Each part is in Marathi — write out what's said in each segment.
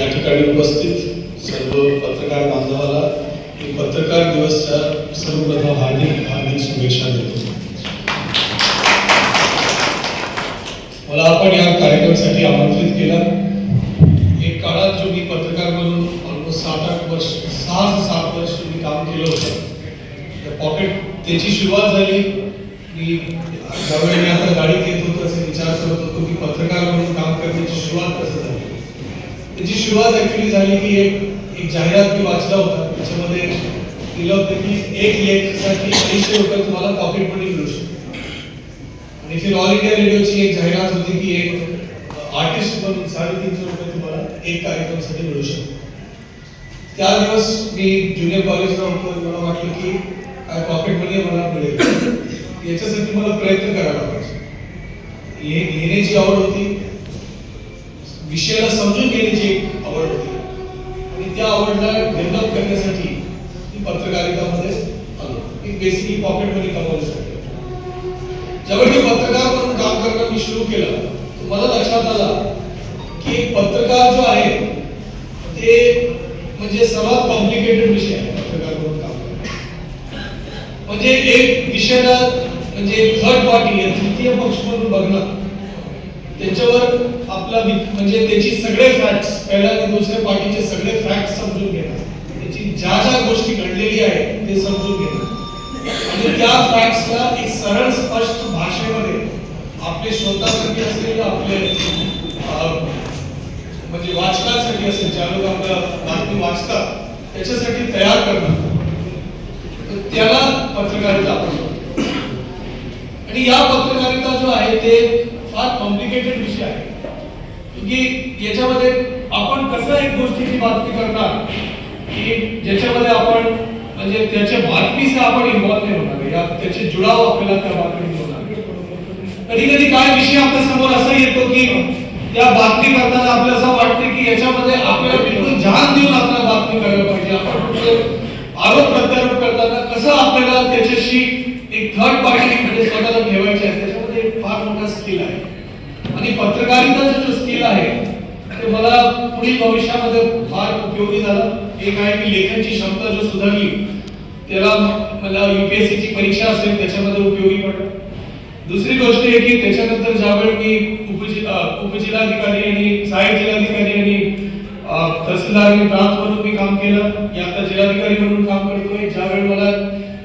या ठिकाणी उपस्थित सर्व पत्रकार बांधवाला मी पत्रकार दिवसच्या सर्वप्रथम हार्दिक हार्दिक शुभेच्छा देतो. मला आपण या कार्यक्रमासाठी आमंत्रित केलं. एक काळात जो मी पत्रकार म्हणून ऑलमोस्ट सात आठ वर्ष सहा सात वर्ष मी काम केलं होतं. तर पॉकेट त्याची सुरुवात झाली. मी ज्यावेळी मी आता गाडीत येत होतो असे विचार करत होतो की पत्रकार म्हणून काम करण्याची सुरुवात कसं झाली? त्याची सुरुवात ऍक्च्युली झाली की एक एक जाहिरात मी वाचला होता त्याच्यामध्ये दिलं होतं की एक लेखसाठी अडीचशे रुपये तुम्हाला पॉकेट मनी मिळू शकतो. आणि फिर ऑल इंडिया रेडिओची एक जाहिरात होती की एक आर्टिस्ट म्हणून साडेतीनशे रुपये तुम्हाला एक कार्यक्रमासाठी मिळू शकतो. त्या दिवस मी ज्युनियर कॉलेजला होतो मला वाटलं की काय पॉकेट मनी मला मिळेल. याच्यासाठी मला प्रयत्न करायला पाहिजे. लिहिण्याची आवड होती. विषयाला समजून घेण्याची आणि त्या आवडला डेव्हलप करण्यासाठी मी पत्रकारितामध्ये आलो. एक बेसिकली पॉकेट मनी कमवण्यासाठी ज्यावेळी मी पत्रकार म्हणून काम करणं मी सुरू केलं मला लक्षात आलं की एक पत्रकार जो आहे ते म्हणजे सर्वात कॉम्प्लिकेटेड विषय आहे पत्रकार म्हणून काम करणं. म्हणजे एक विषयाला म्हणजे थर्ड पार्टी तृतीय पक्ष म्हणून बघणं. त्याच्यावर आपला म्हणजे त्याची सगळे फॅक्ट्स पहिल्या आणि दुसऱ्या पार्टीचे सगळे फॅक्ट्स समजून घेणार त्याची ज्या ज्या गोष्टी घडलेली आहेत ते समजून घेणार आणि त्या फॅक्ट्सला एक सरळ स्पष्ट भाषेमध्ये आपले स्वतःसाठी असलेले आपले म्हणजे वाचकांसाठी असेल ज्या लोक आपल्या बातमी वाचतात त्याच्यासाठी तयार करणं. तर त्याला पत्रकारिता आपण आणि या पत्रकारिता जो आहे ते फार कॉम्प्लिकेटेड विषय आहे. की याच्यामध्ये आपण कसं एक गोष्टीची बातमी करणार की ज्याच्यामध्ये आपण म्हणजे त्याच्या बातमीचा आपण इन्व्हॉल्व नाही होणार या त्याचे जुळाव आपल्याला त्या बातमीत होणार. कधी कधी काय विषय आपल्यासमोर असा येतो की त्या बातमी करताना आपल्याला असं वाटतं की याच्यामध्ये आपल्याला बिलकुल जान देऊन आपल्याला बातमी करायला पाहिजे. आपण कुठले आरोप प्रत्यारोप करताना कसं आपल्याला त्याच्याशी एक थर्ड पार्टी म्हणजे स्वतःला ठेवायचे आहे त्याच्यामध्ये एक फार मोठा स्किल आहे. आणि पत्रकारिताचं जो स्किल आहे ते मला पुढील भविष्यामध्ये फार उपयोगी झालं. एक आहे की लेखनची क्षमता जो सुधारली त्याला मला युपीएससीची ची परीक्षा असेल त्याच्यामध्ये उपयोगी पडलं. दुसरी गोष्ट आहे की त्याच्यानंतर ज्यावेळी मी उपजि उपजिल्हाधिकारी आणि सहाय्यक जिल्हाधिकारी आणि तहसीलदार आणि प्रांत म्हणून मी काम केलं. मी आता जिल्हाधिकारी म्हणून काम करतोय. ज्यावेळी मला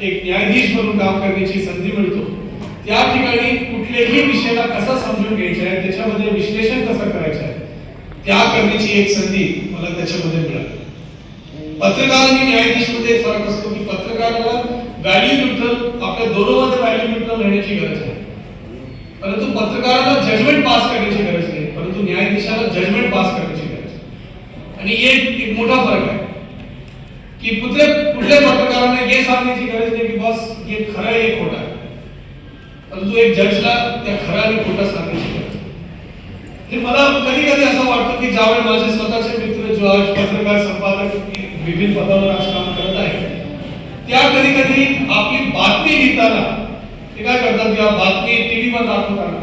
एक न्यायाधीश म्हणून काम करण्याची संधी मिळतो त्या ठिकाणी कुठल्याही विषयाला कसा समजून घ्यायचा आहे त्याच्यामध्ये विश्लेषण कसं करायचं आहे त्या करण्याची एक संधी मला त्याच्यामध्ये मिळाली. पत्रकार आणि न्यायाधीशमध्ये एक फरक असतो की पत्रकाराला व्हॅल्यू न्यूट्रल आपल्या दोनोंमध्ये व्हॅल्यू न्यूट्रल राहण्याची गरज आहे परंतु पत्रकाराला जजमेंट पास करण्याची गरज नाही परंतु न्यायाधीशाला जजमेंट पास करण्याची गरज आहे आणि एक एक मोठा फरक आहे की कुठल्या कुठल्या पत्रकाराने हे सांगण्याची गरज नाही की बस हे खरं आहे हे एक जजला त्या खरं आणि खोटं सांगण्याची हे मला कधी कधी असं वाटतं की ज्यावेळी माझे स्वतःचे मित्र जो आज पत्रकार संपादक विविध पदावर आज काम करत आहे त्या कधी कधी आपली बातमी लिहिताना ते काय करतात या बातमी टीव्ही वर दाखवताना.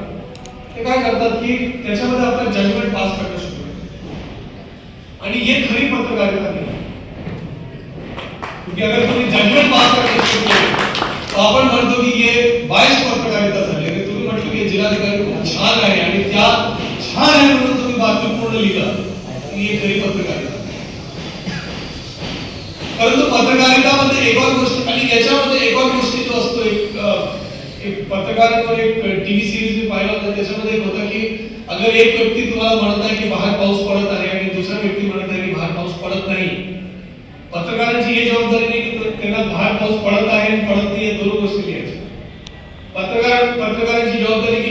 ते काय करतात की त्याच्यामध्ये आपलं जजमेंट पास करणं सुरू आणि हे खरी पत्रकारिता नाही. क्योंकि अगर तुम्ही जजमेंट पास करणे आपण म्हणतो की हे बायस पत्रकारिता झाली आणि तुम्ही म्हटलं की जिल्हाधिकारी खूप छान आहे आणि त्या छान आहे म्हणून तुम्ही बातमी पूर्ण लिहिलं हे खरी पत्रकारिता। परंतु पत्रकारितामध्ये एक और गोष्ट आणि याच्यामध्ये एक और गोष्टी जो असतो एक एक पत्रकारांवर एक टीव्ही सिरीज मी पाहिला होता एक होता की अगर एक व्यक्ती तुम्हाला म्हणत आहे की बाहेर पाऊस पडत आहे आणि दुसरा व्यक्ती म्हणत आहे की बाहेर पडत तो- पडत नाही या दोन गोष्टी लिहायच्या पत्रकार पत्रकारांची जबाबदारी की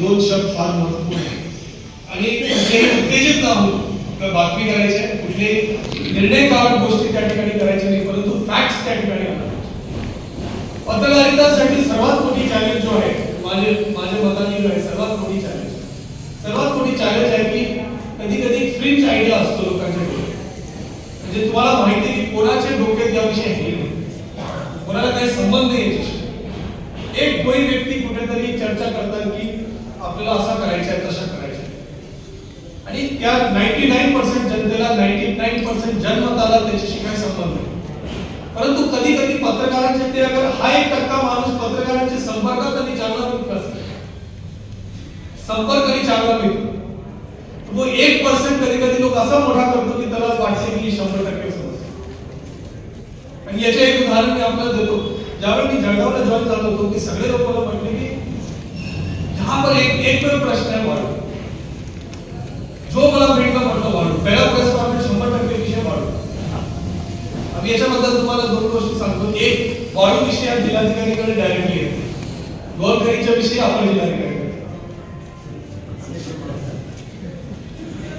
दोन शब्द फार महत्वपूर्ण आहेत आणि कुठलेही उत्तेजित न होऊ आपल्याला बातमी करायची आहे, कुठलेही निर्णयकारक गोष्टी त्या ठिकाणी करायच्या नाही, परंतु फॅक्ट्स त्या ठिकाणी. पत्रकारितासाठी सर्वात मोठी चॅलेंज जो आहे, माझे, माझ्या मताने जो आहे, सर्वात मोठी चॅलेंज सर्वात मोठी चॅलेंज आहे की कधी कधी फ्रिंज आयडिया असतो लोकांच्या. म्हणजे तुम्हाला माहिती की कोणाच्या डोक्यात याविषयी हे नाही. कोणाला काही संबंध याच्याशी एक कोणी व्यक्ती कुठेतरी चर्चा करतात की आपल्याला असा करायचा आहे तसा करायचा आहे. आणि त्या नाईन्टी नाईन पर्सेंट जनतेला नाईन्टी नाईन पर्सेंट जनमताला त्याच्याशी काय संबंध नाही परंतु कधी कधी पत्रकारांचे ते अगर हा एक टक्का माणूस पत्रकारांच्या संपर्कात आणि चांगला मित्र संपर्क आणि चांगला मित्र तो एक पर्सेंट कधी कधी लोक असा मोठा करतो की त्याला वाटते की शंभर टक्के समजते. आणि याचे एक उदाहरण मी आपल्याला देतो. ज्यावेळी मी जळगावला जॉईन झालो होतो की सगळे लोक मला म्हटले की यहाँ पर एक एक पण प्रश्न आहे वाढू जो मला भेटला म्हटलं वाढू पहिला प्रश्न आपण शंभर टक्के विषय वाढू आम्ही याच्याबद्दल तुम्हाला दोन गोष्टी सांगतो। एक वाढू विषय जिल्हाधिकारीकडे डायरेक्टली येतो गोरकरीच्या विषयी आपण जिल्हाधिकारी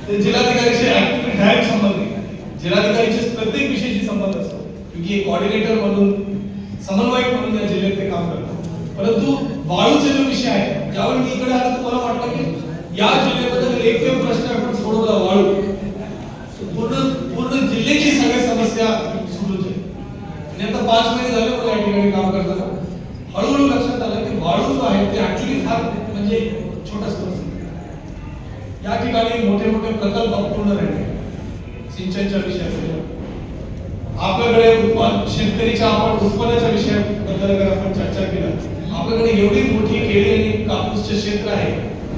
ते जिल्हाधिकारीशी डायरेक्ट संबंध नाही जिल्हाधिकारीचे प्रत्येक विषयाशी संबंध असतो क्योंकि एक कोऑर्डिनेटर म्हणून समन्वयक म्हणून या जिल्ह्यात ते काम करतात परंतु वाळूचे जो विषय आहे ज्यावेळी मी इकडे आलो तुम्हाला मला वाटलं की या जिल्ह्याबद्दल एकमेव प्रश्न आपण सोडवला वाळू. पूर्ण पूर्ण जिल्ह्याची सगळ्या समस्या सुरू आहे आणि आता पाच महिने झाले मला या ठिकाणी काम करताना. हळूहळू लक्षात आलं की वाळू जो आहे ते ऍक्च्युली फार म्हणजे छोटा या ठिकाणी मोठे मोठे प्रकल्प पूर्ण राहिले सिंचनच्या विषयाचे आपल्याकडे उत्पन्न शेतकरीच्या आपण उत्पन्नाच्या विषयाबद्दल आपण चर्चा केला. आपल्याकडे एवढी मोठी केळी आणि कापूसचे क्षेत्र आहे.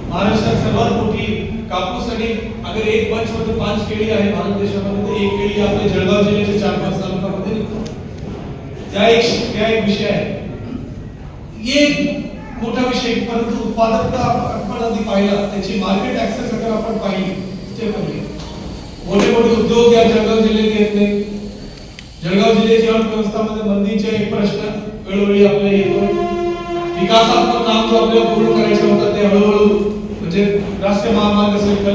महाराष्ट्रात सर्वात मोठी कापूस आणि अगर एक पंच मध्ये पाच केळी आहे भारत देशामध्ये एक केळी आपल्या जळगाव जिल्ह्याच्या चार पाच तालुक्यामध्ये त्या एक त्या एक विषय आहे. एक मोठा विषय, परंतु उत्पादकता आपण आधी पाहिला, त्याची मार्केट ऍक्सेस अगर आपण पाहिली, ते आहे. मोठे मोठे उद्योग या जळगाव जिल्ह्यात येत नाही. जळगाव जिल्ह्याची अर्थव्यवस्थामध्ये मंदीचे एक प्रश्न वेळोवेळी आपल्याला येतो. विकासात्मक काम जो आपल्याला पूर्ण करायचे होतं ते हळूहळू म्हणजे राष्ट्रीय महामार्ग असेल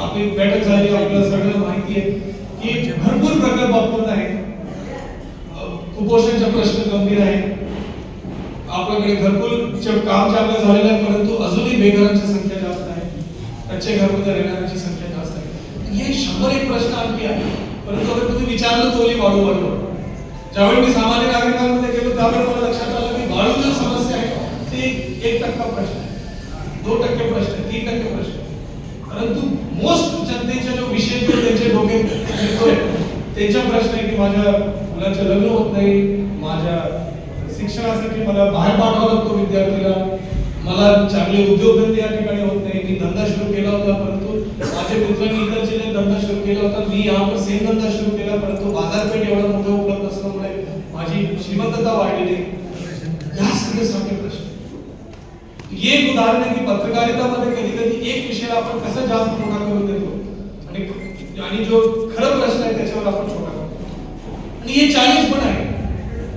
आपली बैठक झाली आपल्याला सगळं माहिती आहे की भरपूर प्रकल्प आपण आहेत अ, कुपोषणचा प्रश्न गंभीर आहे आपल्याकडे घरकुल चे काम चांगलं झालेलं आहे परंतु अजूनही बेघरांची संख्या जास्त आहे. कच्चे घरमध्ये राहणाऱ्यांची संख्या जास्त आहे. हे शंभर एक प्रश्न आणखी आहे परंतु अगर तुम्ही विचारलं तोली वाढू वाढू ज्यावेळी मी सामान्य नागरिकांमध्ये गेलो त्यावेळी मला लक्षात आलं की वाळू एक- टक्का प्रश्न आहे. टक्के प्रश्न तीन टक्के प्रश्न. परंतु मोस्ट जनतेच्या जो विषय जो त्यांचे डोके त्यांचा प्रश्न आहे की माझ्या मुलाचं लग्न होत नाही. माझ्या शिक्षणासाठी मला बाहेर पाठवावं लागतो विद्यार्थीला. मला चांगले उद्योगधंदे या ठिकाणी होत नाही. मी धंदा सुरू केला होता परंतु माझ्या मित्रांनी इतर जिल्ह्यात धंदा सुरू केला होता मी यावर सेम धंदा सुरू केला परंतु बाजारपेठ एवढा मोठा उपलब्ध असल्यामुळे माझी श्रीमंतता वाढली या सगळे एक उदाहरण आहे की पत्रकारितामध्ये कधी कधी एक विषयाला आपण कसं जास्त मोठा करून देतो? आणि आणि जो खरं प्रश्न आहे त्याच्यावर आपण छोटा करतो आणि हे चॅलेंज पण आहे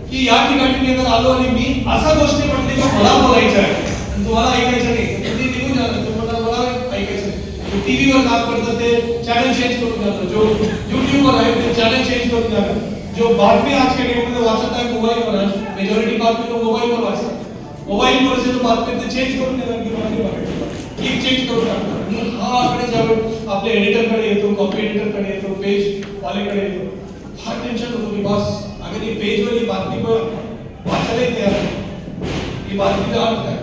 की या ठिकाणी मी जर आलो आणि मी असा गोष्टी म्हटली की मला बोलायचं आहे. आणि तुम्हाला ऐकायचं नाही. तुम्ही निघून जाणार तुम्हाला मला ऐकायचं नाही. टीव्हीवर काम करतं ते चॅनल चेंज करून जातं. जो युट्यूबवर आहे ते चॅनल चेंज करून जाणार जो बातमी आजच्या डेटमध्ये वाचत आहे मोबाईलवर मेजॉरिटी बातमी तो मोबाईलवर वाचतात जे जो बातमी ते चेंज करून देणार की मला बघायचं क्लिक चेंज करून टाकणार आणि हा आकडे ज्यावेळी आपल्या एडिटरकडे येतो कॉपी एडिटरकडे येतो पेज वालेकडे येतो फार टेन्शन होतो की बॉस, अगर ही पेजवर ही बातमी को वाचायला तयार आहे ही। बातमीचा अर्थ काय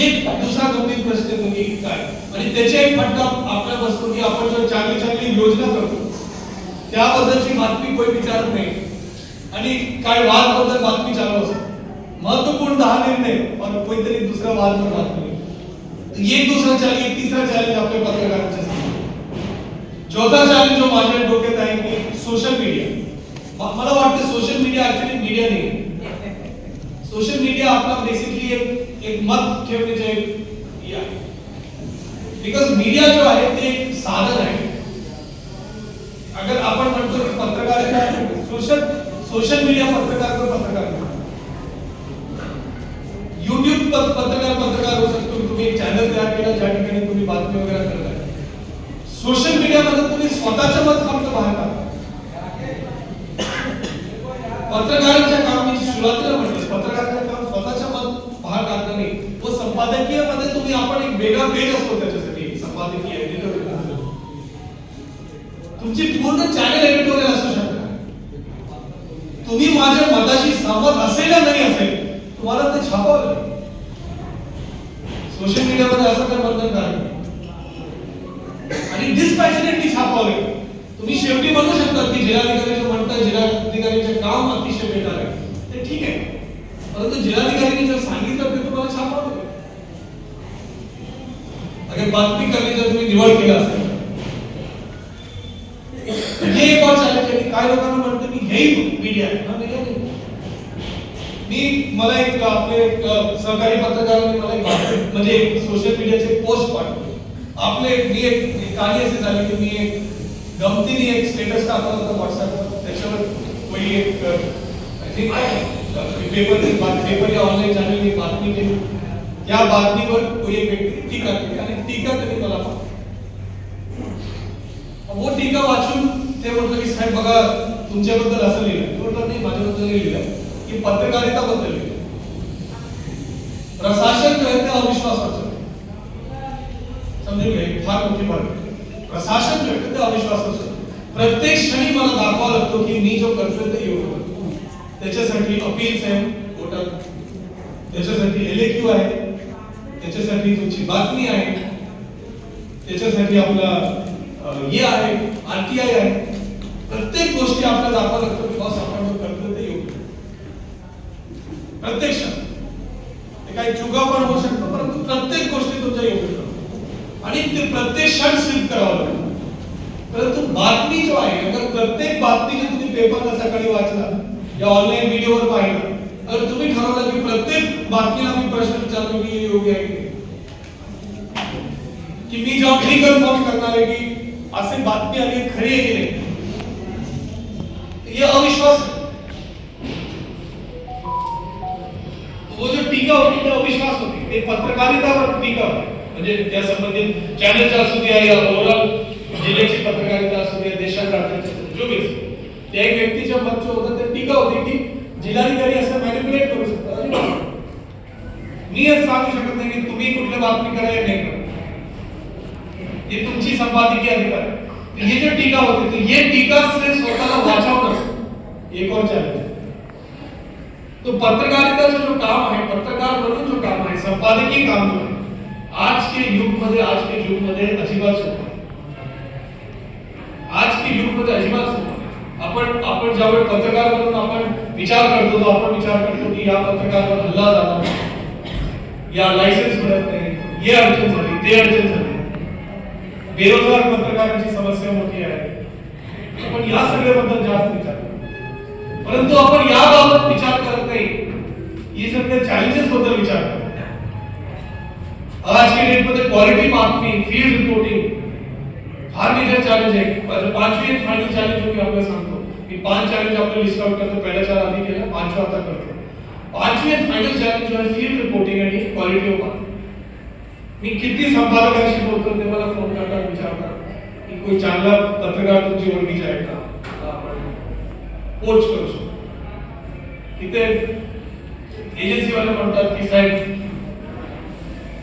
एक दुसरा गंभीर प्रश्न काय आणि त्याचे एक फटका आपल्या बसतो की आपण जर चांगली चांगली योजना करतो त्याबद्दलची बातमी कोणी विचारत नाही। आणि काय वाद बद्दल बातमी चालू असते महत्वपूर्ण दहा निर्णय और कोणतरी दुसरा वाद पण बातमी. एक दुसरा चॅलेंज तिसरा चॅलेंज आपल्या पत्रकारांच्या समोर. चौथा चॅलेंज जो माझ्या डोक्यात आहे की सोशल मीडिया मला वाटतं सोशल मीडिया ऍक्च्युली मीडिया नाही सोशल मीडिया आपला बेसिकली एक एक मत ठेवण्याचे हे बिकॉज़ मीडिया जो आहे ते साधन आहे. अगर आपण म्हणतो की पत्रकारिता सोशल सोशल मीडिया पत्रकार तो पत्रकार यूट्यूब पत्रकार पत्रकार होऊ शकतो. तुम्ही एक चॅनल तयार केला ज्या ठिकाणी तुम्ही बातमी वगैरे करताय. सोशल मीडियामध्ये तुम्ही स्वतःचं मत फक्त बाहेर टाका. पत्रकारांच्या कामाची सुरुवातीला म्हटलं पत्रकारांच्या काम स्वतःच्या मत बाहेर टाकणं नाही. व संपादकीयमध्ये तुम्ही आपण एक वेगळा पेज असतो त्याच्यासाठी. संपादकीय तुमची पूर्ण चॅनल एडिटोरियल तुम्ही माझ्या मताशी सहमत असेल नाही असेल, तुम्हाला ते छापावं लागेल. सोशल मीडियामध्ये असं काय बंधन नाही. आणि डिस्पॅशनेटली छापावं तुम्ही शेवटी म्हणू शकता की जिल्हाधिकारीचे म्हणतात जिल्हाधिकारीचे काम अतिशय बेकार आहे. ते ठीक आहे. परंतु जिल्हाधिकाऱ्यांनी जर सांगितलं ते तुम्हाला छापावं अगर बातमी करण्याचा तुम्ही निवड केला असेल. हे एक चॅलेंज आहे की काय लोकांना मला एक आपले एक सहकारी पत्रकारांनी मला एक म्हणजे सोशल मीडियाचे पोस्ट पाठवले. आपले मी एक काही असे झाले की मी एक गमतीने एक स्टेटस टाकला होता व्हॉट्सअपवर त्याच्यावर कोणी एक पेपर पेपर या ऑनलाईन चॅनलने बातमी केली. त्या बातमीवर कोणी एक व्यक्ती टीका केली आणि टीका त्यांनी मला वो टीका वाचून ते म्हटलं की साहेब बघा तुमच्याबद्दल असं लिहिलं. म्हटलं नाही माझ्याबद्दल लिहिलं. की पत्रकारिता बदल लिहिलं प्रशासन जो समजून घ्या फार प्रशासन जो प्रत्येक क्षणी की मी जो त्याच्यासाठी अपील्स आहे त्याच्यासाठी आहे. त्याच्यासाठी तुमची बातमी आहे. त्याच्यासाठी आपला हे आहे. आहे. प्रत्येक गोष्टी आपल्याला दाखवा लागतो की बॉस आपण जो करतो ते योग्य प्रत्येक क्षण काही चुका पण होऊ शकतो परंतु प्रत्येक गोष्टी तुमच्या योग्य आणि ते प्रत्येक क्षण सिद्ध करावं लागतं परंतु बातमी जो आहे, अगर प्रत्येक बातमी तुम्ही पेपरला सकाळी वाचला, या ऑनलाईन व्हिडिओवर पाहिला, तर तुम्ही ठरवलं की प्रत्येक बातमीला मी प्रश्न विचारतो की योग्य आहे की मी जेव्हा मी कन्फर्म करणार आहे की असे बातमी आली खरी आहे हे अविश्वास वो जो टीका होती ते अविश्वास होती ते पत्रकारितावर टीका होती म्हणजे त्या संबंधित चॅनलच्या असू द्या या ओव्हरऑल जिल्ह्याची पत्रकारिता असू द्या देशात जो असू. त्या एक व्यक्तीच्या मत जो होतं, ते टीका होती की जिल्हाधिकारी असं मॅनिप्युलेट करू शकतात. मी हे सांगू शकत नाही की तुम्ही कुठल्या बातमी करायला नाही करा. ही तुमची संपादकीय अधिकार ही जो टीका होती तर ये टीका से स्वतःला वाचवणं एक और आहे तो पत्रकारिताचं जो जो काम आहे पत्रकार म्हणून जो काम आहे, संपादकीय काम जो आहे, आज के युग मध्ये, आज के युग मध्ये अजिबात सोपं. आज के युग मध्ये अजिबात सोपं. आपण आपण ज्यावेळी पत्रकार म्हणून आपण विचार करतो तो आपण विचार करतो की या पत्रकारावर हल्ला झाला या लायसन्स मिळत नाही. हे अडचण झाली, ते अडचण झाली. बेरोजगार पत्रकारांची समस्या मोठी आहे. आपण या सगळ्याबद्दल जास्त विचार परंतु आपण याबाबत विचार नाही ही सगळ्या चॅलेंजेस बद्दल विचार आज की डेट मध्ये क्वालिटी बातमी फ़ील्ड रिपोर्टिंग फार मेजर चॅलेंज आहे माझं पाचवी एक फायनल चॅलेंज मी आपल्याला सांगतो मी पाच चॅलेंज आपल्याला लिस्ट आउट करतो पहिल्या चार आधी केलं पाचवा आता करतो पाचवी एक फायनल चॅलेंज आहे फ़ील्ड रिपोर्टिंग आणि क्वालिटी ऑफ़ मी किती संपादकांशी बोलतो ते मला फ़ोन करतात विचारतात की कोई चांगला पत्रकार तुमची ओळखीचा आहे का मला आपण पोच करू। तिथे एजन्सी वाले म्हणतात की साहेब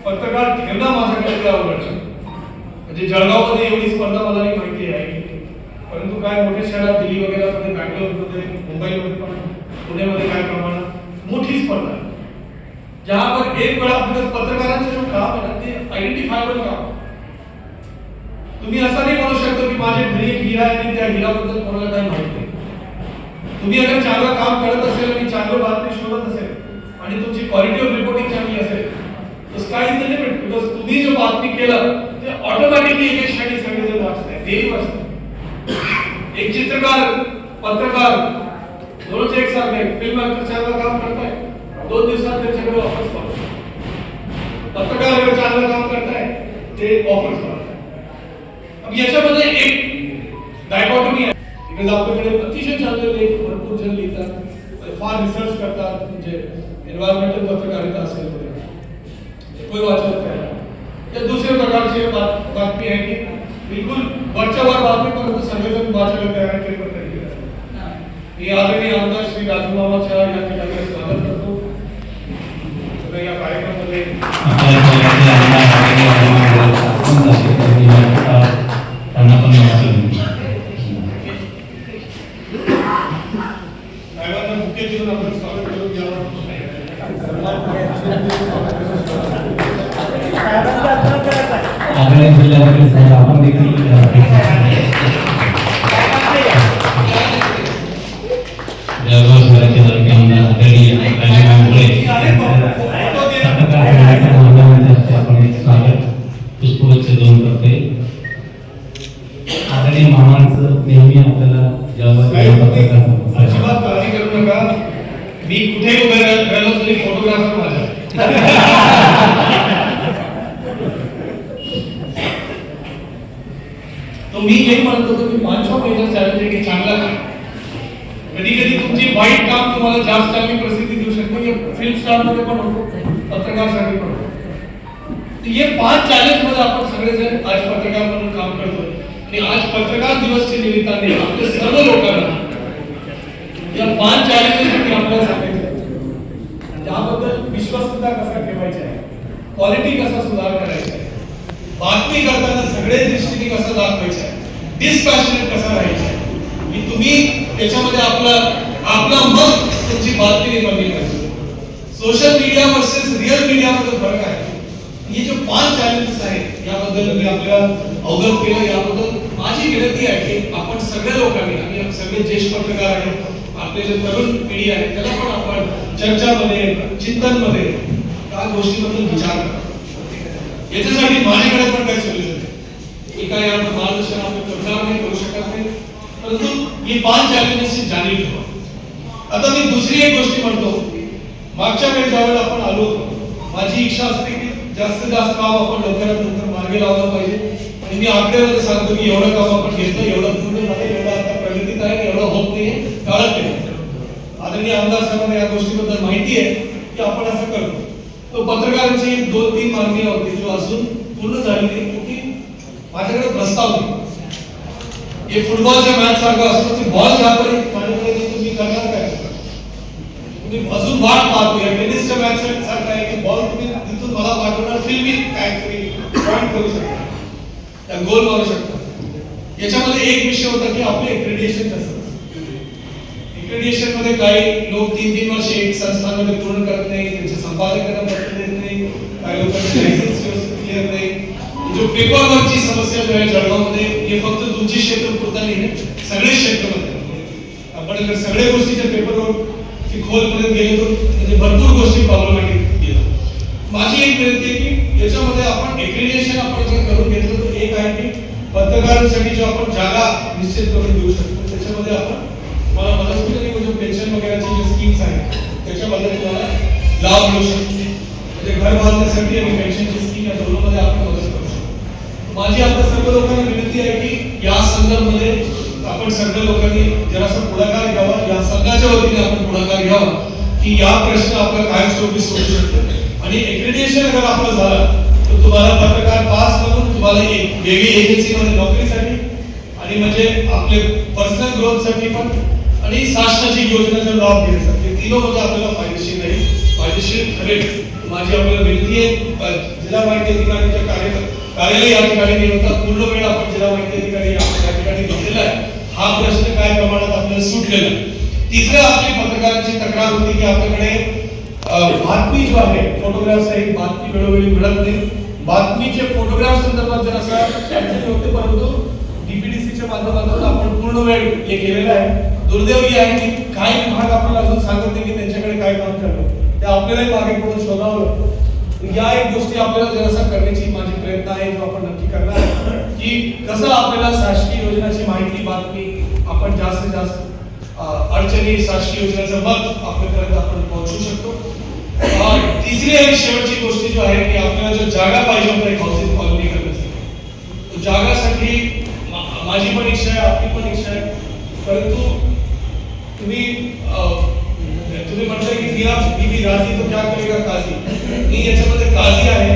पत्रकार ठेवणं माझ्याकडे अवघड म्हणजे जळगावमध्ये एवढी स्पर्धा मला नाही माहिती आहे. परंतु काय मोठ्या शहरात दिल्ली वगैरे मध्ये बँगलोरमध्ये मुंबईमध्ये पण पुण्यामध्ये काय प्रमाण मोठी स्पर्धा आहे. ज्यावर एक वेळा आपल्या पत्रकारांचं जो काम आहे ते आयडेंटिफायबल काम तुम्ही असं नाही म्हणू शकतो की माझे घरी एक हिरा आहे आणि त्या हिराबद्दल कोणाला काही माहिती तुम्ही अगर चांगलं काम करत असेल चांगलं बातमी शोधत असेल आणि तुमची क्वालिटी ऑफ़ रिपोर्टिंग चांगली असेल तर sky is the limit because तुम्ही जो बातमी केलं, ते ऑटोमॅटिकली एक क्षणी सगळेजण वाचताय तेही वाचताय एक चित्रकार, पत्रकार दोनच एक सारखे फ़िल्म ऍक्टर चांगलं काम करताय. दोन दिवसात त्यांच्याकडे ऑफर्स पाहतो पत्रकार चांगलं काम करताय, ते ऑफर्स पाहताय अब याच्यामध्ये एक डायकॉटमी आहे. बिकॉज़ आपल्याकडे अतिशय चांगले लेख, भरपूर जण लिहितात. फार रिसर्च करतात म्हणजे एन्व्हायरमेंटल पत्रकारिता असेल कोई वाचत नाही या दुसऱ्या प्रकारची बात- बातमी आहे की बिलकुल वरच्या वर बातमी परंतु सगळेजण वाचायला तयार केलं तरी आदरणीय आमदार श्री राजूमामाच्या या बातमी करताना सगळे दृष्टीने कसं दाखवायचं आहे? डिस्पॅशनेट कसं राहायचं आहे? की तुम्ही त्याच्यामध्ये आपलं आपला मत तुमची बातमी निर्माण पाहिजे. सोशल मीडिया वर्सेस रिअल मीडियामध्ये फरक आहे. हे जे पाच चॅलेंजेस आहेत याबद्दल मी आपल्याला अवगत केलं. याबद्दल माझी विनंती आहे की आपण सगळ्या लोकांनी आणि सगळे ज्येष्ठ पत्रकार आहेत आपले जे तरुण पिढी आहे त्याला पण आपण चर्चामध्ये चिंतनमध्ये त्या गोष्टीबद्दल विचार करा. याच्यासाठी माझ्याकडे पण काही सोल्युशन आहे काय आपण मार्गदर्शन आपण करणार नाही करू शकत नाही परंतु ही पाच चॅलेंजेसची जाणीव ठेवा आता मी दुसरी एक गोष्टी म्हणतो मागच्या वेळी ज्यावेळेला आपण आलो माझी इच्छा असते की जास्तीत जास्त काम आपण लवकरात लवकर मार्गी लावलं पाहिजे. आणि मी आकडेमध्ये सांगतो की एवढं काम आपण घेतलं, एवढं पूर्ण झालं, एवढं आता प्रगतीत आहे एवढं होत नाही काळात आदरणीय आमदार साहेबांना या गोष्टीबद्दल माहिती आहे की आपण असं करतो. तो पत्रकारांची दोन तीन मागणी होती जो अजून पूर्ण झाली नाही की माझ्याकडे प्रस्ताव हे फुटबॉलच्या मॅच सारखं असतो की बॉल ज्यापर्यंत माझ्याकडे तुम्ही करणार काय? तुम्ही अजून वाट पाहतोय. टेनिसच्या मॅच सारखं आहे की बॉल तुम्ही तिथून मला पाठवणार फिल्मी काहीतरी पॉईंट करू शकता. त्या गोल मारू शकता. याच्यामध्ये एक विषय होता की आपले एक्रेडिएशन कसं? एक्रेडिएशन मध्ये काही लोक तीन तीन वर्ष एक संस्थांमध्ये पूर्ण करत नाही, त्यांचे संपादकांना देत नाही, काही लोकांचे लायसन्स व्यवस्थित क्लिअर नाही. जो पेपर वर्कची समस्या जो आहे जळगावमध्ये, हे फक्त तुमची क्षेत्र पुरता नाही सगळे क्षेत्रामध्ये. आपण जर सगळ्या गोष्टीच्या पेपर वर्क खोलपर्यंत गेलो तर म्हणजे भरपूर गोष्टी प्रॉब्लेमॅटिक येतात. माझी एक विनंती आहे की याच्यामध्ये आपण एक्रेडिएशन आपण जर करून घेतलं तर एक आहे की पत्रकारांसाठी जो आपण जागा निश्चित करून देऊ शकतो. त्याच्यामध्ये आपण मला मदत होईल पेन्शन वगैरेची जे स्कीम्स आहेत त्याच्याबद्दल तुम्हाला लाभ मिळू शकतो. म्हणजे घर बांधण्यासाठी आणि पेन्शनची स्कीम या दोनमध्ये आपण मदत करू शकतो. माझी आपल्या सर्व लोकांना विनंती आहे की या संदर्भामध्ये आपण सगळ्या लोकांनी जरासा पुढाकार घ्यावा या संघाच्या वतीने आपण पुढाकार घ्यावा की या प्रश्न आपला कायमस्वरूपी सोडू शकतो. आणि एक्रेडिएशन अगर आपलं झालं तर तुम्हाला पत्रकार पास करून तुम्हाला एक वेगळी एजन्सीमध्ये नोकरीसाठी आणि म्हणजे आपले पर्सनल ग्रोथसाठी पण आणि शासनाची योजनेचा लाभ घेण्यासाठी तीनों मध्ये आपल्याला फायदेशीर नाही. फायदेशीर ठरेल माझी आपल्याला विनंती आहे जिल्हा माहिती अधिकाऱ्यांच्या कार्य कार्यालय या ठिकाणी होता पूर्ण वेळ आपण जिल्हा माहिती अधिकारी या ठिकाणी घेतलेला आहे. हा प्रश्न काय प्रमाणात आपल्याला सुटलेला तिसरं आपली पत्रकारांची तक्रार होती की आपल्याकडे बातमी जो आहे फोटोग्राफ्स आहे बातमी वेळोवेळी मिळत नाही. बातमीचे फोटोग्राफ संदर्भात जर असा अडचणी होते परंतु डीपीडीसीच्या माध्यमातून आपण पूर्ण वेळ हे केलेलं आहे. दुर्दैवी आहे की काही विभाग आपल्याला अजून सांगत नाही की त्यांच्याकडे काय काम करतो ते आपल्यालाही मागे पडून शोधावं लागतं. या एक गोष्टी आपल्याला जरासा करण्याची माझी प्रयत्न आहे जो आपण नक्की करणार की कसं आपल्याला शासकीय योजनाची माहिती बातमी आपण जास्तीत जास्त अडचणी शासकीय योजनेचं मत आपल्यापर्यंत आपण पोहोचू शकतो. तिसरी आणि शेवटची गोष्ट जी आहे की आपल्याला जो जागा पाहिजे होता एक हाऊसिंग कॉलनी करण्यासाठी. जागासाठी माझी पण इच्छा आहे आपली पण इच्छा आहे. परंतु तुम्ही तुम्ही म्हटलं की मिया बीबी राज़ी तो क्या करेगा काजी? मी याच्यामध्ये काजी आहे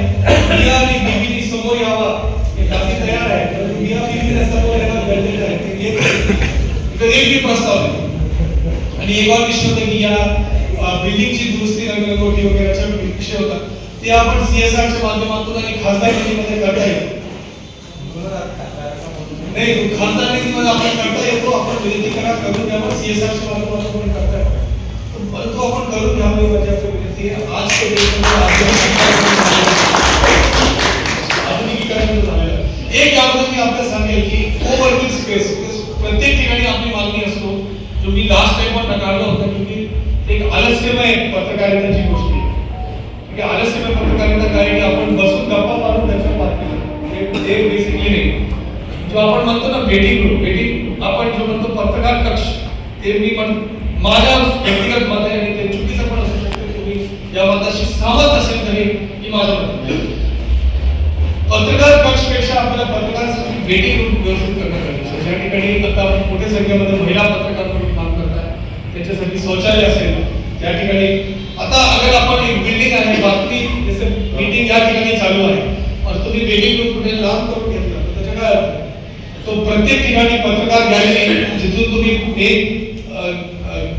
मिया आणि बीबीनी समोर यावा काजी तयार आहे परंतु मिया बीबीने समोर येणं गरजेचं आहे ते एक- इथं एक बी प्रस्ताव आणि एक और विषय होता की या बिल्डिंगची दुरुस्ती रंगरंगोटी वगैरेचा विषय होता। ते आपण सीएसआरच्या माध्यमातून आणि खासदार निधीमध्ये करता येईल नाही खासदार निधीमध्ये आपण करता येतो आपण विलीनीकरण करून घ्यावं सीएसआरच्या माध्यमातून आपण करता येतो परंतु आपण करून घ्यावी माझी आपली विनंती आहे. आज के डेटमध्ये आधुनिकीकरण झालेलं आहे. एक याबद्दल मी आपल्याला सांगेल की कोवर्किंग स्पेस प्रत्येक ठिकाणी आपली मागणी असतो जो मी लास्ट टाइम पण नकारलं होतं की एक आलस्यमय पत्रकारिताची गोष्ट आहे आलस्यमय पत्रकारिता काय की आपण बसून गप्पा मारून त्याच्या बातमी ते बेसिकली नाही। किंवा आपण म्हणतो ना वेटिंग ग्रुप वेटिंग आपण जो म्हणतो पत्रकार कक्ष ते मी पण माझ्या व्यक्तिगत मत आहे आणि ते चुकीचं पण असू शकते तुम्ही या मताशी सहमत असेल तरी ही माझं मत आहे. पत्रकार पक्षपेक्षा आपल्याला पत्रकारांसाठी वेटिंग ग्रुप व्यवस्थित करणं गरजेचं ज्या ठिकाणी आता आपण मोठ्या संख्येमध्ये महिला पत्रकार म्हणून काम करताय त्याच्यासाठी शौचालय असेल त्या ठिकाणी आता अगर आपण एक बिल्डिंग आहे बातमी जसं मीटिंग या ठिकाणी चालू आहे और तुम्ही वेटिंग ग्रुप कुठे लांब करून घेतला तर त्याच्या काय तो प्रत्येक ठिकाणी पत्रकार गॅलरी जिथून तुम्ही एक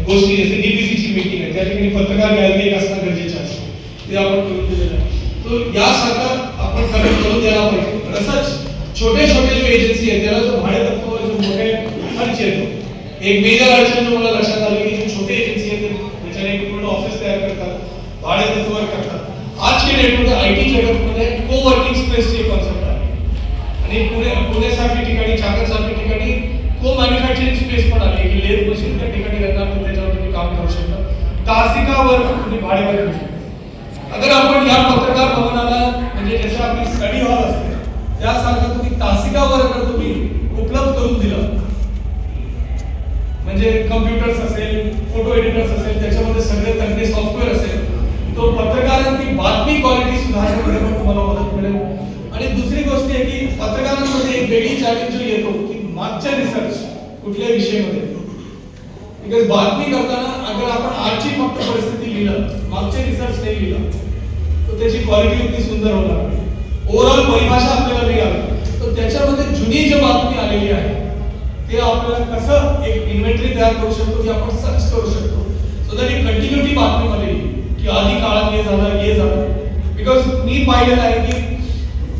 गोष्टी जसे DPC ची मीटिंग आहे, त्या ठिकाणी पत्रकार गॅलरी एक असणं गरजेचं असतं ते आपण करून दिलेलं आहे. तो यासारखं आपण करून करून द्यायला पाहिजे. तसंच छोटे छोटे जो एजन्सी आहे त्याला जो भाडे तत्वावर जो मोठे खर्च येतो, एक मेजर अडचण जो मला लक्षात आली की जे छोटे एजन्सी आहेत ते त्याच्याने एक पूर्ण ऑफ़िस तयार करतात, भाडे तत्वावर करतात. आज के डेटमध्ये आय टी जगतमध्ये को वर्किंग स्पेसची कॉन्सेप्ट आहे पुण्यासारख्या ठिकाणी चाकणसारख्या ठिकाणी को मॅन्युफॅक्चरिंग स्पेस पण आली की लेथ मशीन त्या ठिकाणी राहणार त्याच्यावर तुम्ही काम करू शकता. तासिकावर तुम्ही भाडेवर घेऊ शकता. अगर आपण या पत्रकार भवनाला म्हणजे जसं आपली स्टडी हॉल असते त्यासारखं तुम्ही तासिकावर अगर तुम्ही उपलब्ध करून दिलं म्हणजे कम्प्युटर्स असेल फोटो एडिटर्स असेल त्याच्यामध्ये सगळे तज्ञ सॉफ्टवेअर असेल तो पत्रकारांची बातमी क्वालिटी सुधारण्यामध्ये पण तुम्हाला मदत मिळेल. आणि दुसरी गोष्ट आहे की पत्रकारांमध्ये एक वेगळी चॅलेंज येतो की मागच्या रिसर्च कुठल्या विषयामध्ये? बिकॉज बातमी करताना अगर आपण आजची फक्त परिस्थिती लिहिलं मागचे रिसर्च नाही लिहिलं तर त्याची क्वालिटी किती सुंदर होणार ओव्हरऑल परिभाषा आपल्याला नाही आली. तर त्याच्यामध्ये जुनी जी बातमी आलेली आहे ते आपल्याला कसं एक इन्व्हेंटरी तयार करू शकतो की आपण सर्च करू शकतो. सो दॅट एक कंटिन्युटी बातमीमध्ये येईल की आधी काळात हे झालं हे झालं. बिकॉज मी पाहिलेलं आहे की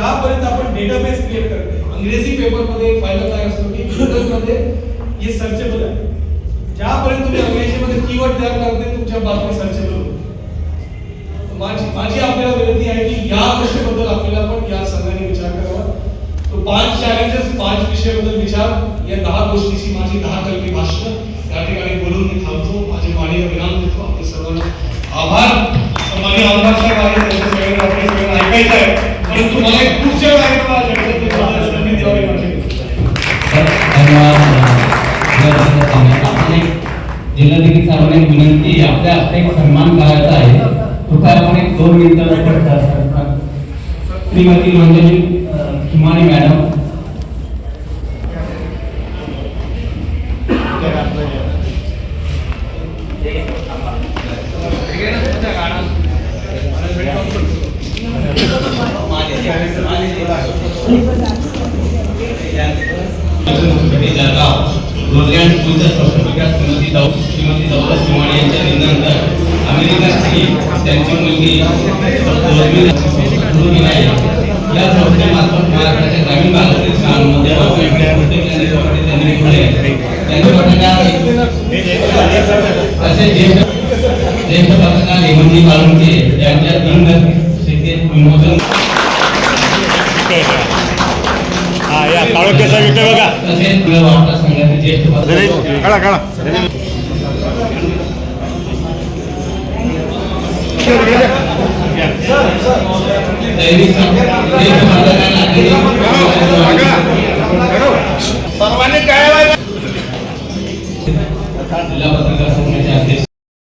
ज्यापर्यंत आपण डेटाबेस क्रिएट करते अंग्रेज़ी पेपरमध्ये फ़ायदा काय असतो, की गुगलमध्ये हे सर्चेबल आहे. ज्यापर्यंत तुम्ही अंग्रेजीमध्ये कीवर्ड तयार करत तुमच्या बातमी सर्चेबल होते माझी माझी आपल्याला विनंती आहे की या गोष्टीबद्दल आपल्याला पण या संघाने विचार करावा. तो पाच चॅलेंजेस पाच विषयाबद्दल विचार. या दहा गोष्टीची माझी दहा कलमी भाषण. या ठिकाणी बोलून मी थांबतो. माझे वाणीला विराम देतो. आपल्या सर्वांना आभार. माननीय आमदार साहेब आहे मला एक पुढच्या संधी द्यावी एक जिल्हाधिकारी साहेबांना विनंती आपल्या हस्ते एक सन्मान करायचा आहे तो आपण एक दोन मिनिटं श्रीमती मंजरी हिमानी मॅडम श्रीमती दौलत शिवाणी यांच्या निधनानंतर अमेरिकेसाठी त्यांची मुलगी उर्मिला या संस्थेमार्फत महाराष्ट्राच्या ग्रामीण भागातील शाळांमध्ये त्यांनी पुढे त्यांचे पत्रकार असे ज्येष्ठ ज्येष्ठ पत्रकार हेमंतजी काळुंके यांच्या दिनदर्शिकेत विमोचन हा या काळोखेचा विषय बघा. तसेच ज्येष्ठ सर्वांनी काय